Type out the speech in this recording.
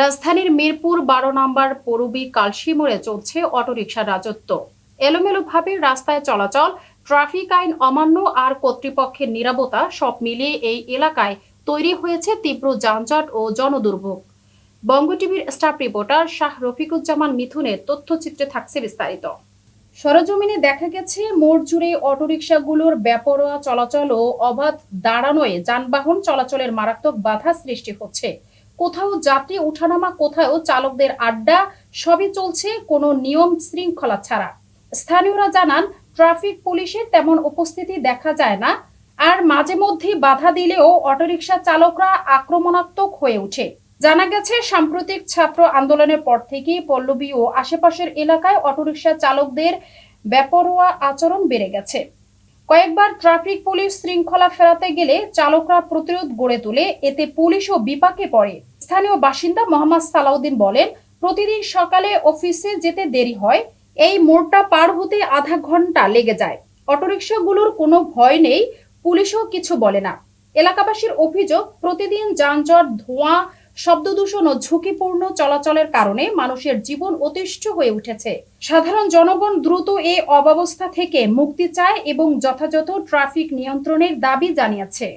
রাজধানীর মিরপুর বারো নম্বর পৌরবী কালশি মোড়ে চলছে অটোরিকশার রাজত্ব। এলোমেলোভাবে রাস্তায় চলাচল, ট্রাফিক আইন অমান্য আর কর্তৃপক্ষের নিরাপত্তা সব মিলিয়ে এই এলাকায় তৈরি হয়েছে তীব্র যানজট ও জনদুর্ভোগ। বঙ্গ টিভির স্টাফ রিপোর্টার শাহ রফিকুজ্জামান মিথুনের তথ্যচিত্রে থাকছে বিস্তারিত। সরজমিনে দেখা গেছে, মোড় জুড়ে অটোরিকশাগুলোর বেপরোয়া চলাচল ও অবাধ দাঁড়ানোয় যানবাহন চলাচলের মারাত্মক বাধা সৃষ্টি হচ্ছে। কোথাও যাত্রী ওঠানামা, কোথাও চালকদের আড্ডা, সবই চলছে কোনো নিয়ম শৃঙ্খলা ছাড়া। স্থানীয়রা জানান, ট্রাফিক পুলিশের তেমন উপস্থিতি দেখা যায় না, আর মাঝে মধ্যে বাধা দিলেও অটোরিকশা চালকরা আক্রমণাত্মক হয়ে ওঠে। জানা গেছে, সাম্প্রতিক ছাত্র আন্দোলনের পর থেকেই পল্লবী ও আশেপাশের এলাকায় অটোরিকশা চালকদের বেপরোয়া আচরণ বেড়ে গেছে। কয়েকবার ট্রাফিক পুলিশ শৃঙ্খলা ফেরাতে গেলে চালকরা প্রতিরোধ গড়ে তোলে, এতে পুলিশও বিপাকে পড়ে। স্থানীয় বাসিন্দা মোহাম্মদ সালাউদ্দিন বলেন, প্রতিদিন সকালে অফিসে যেতে দেরি হয়, এই মোড়টা পার হতে আধা ঘণ্টা লেগে যায়। অটোরিকশাগুলোর কোনো ভয় নেই, পুলিশও কিছু বলে না। এলাকাবাসীর অভিযোগ, প্রতিদিন যানজট, ধোঁয়া শব্দদূষণ ও ঝুঁকিপূর্ণ চলাচলের কারণে মানুষের জীবন অতিষ্ঠ হয়ে উঠেছে। সাধারণ জনগণ দ্রুত এ অব্যবস্থা থেকে মুক্তি চায় এবং যথাযথ ট্রাফিক নিয়ন্ত্রণের দাবি জানিয়েছে।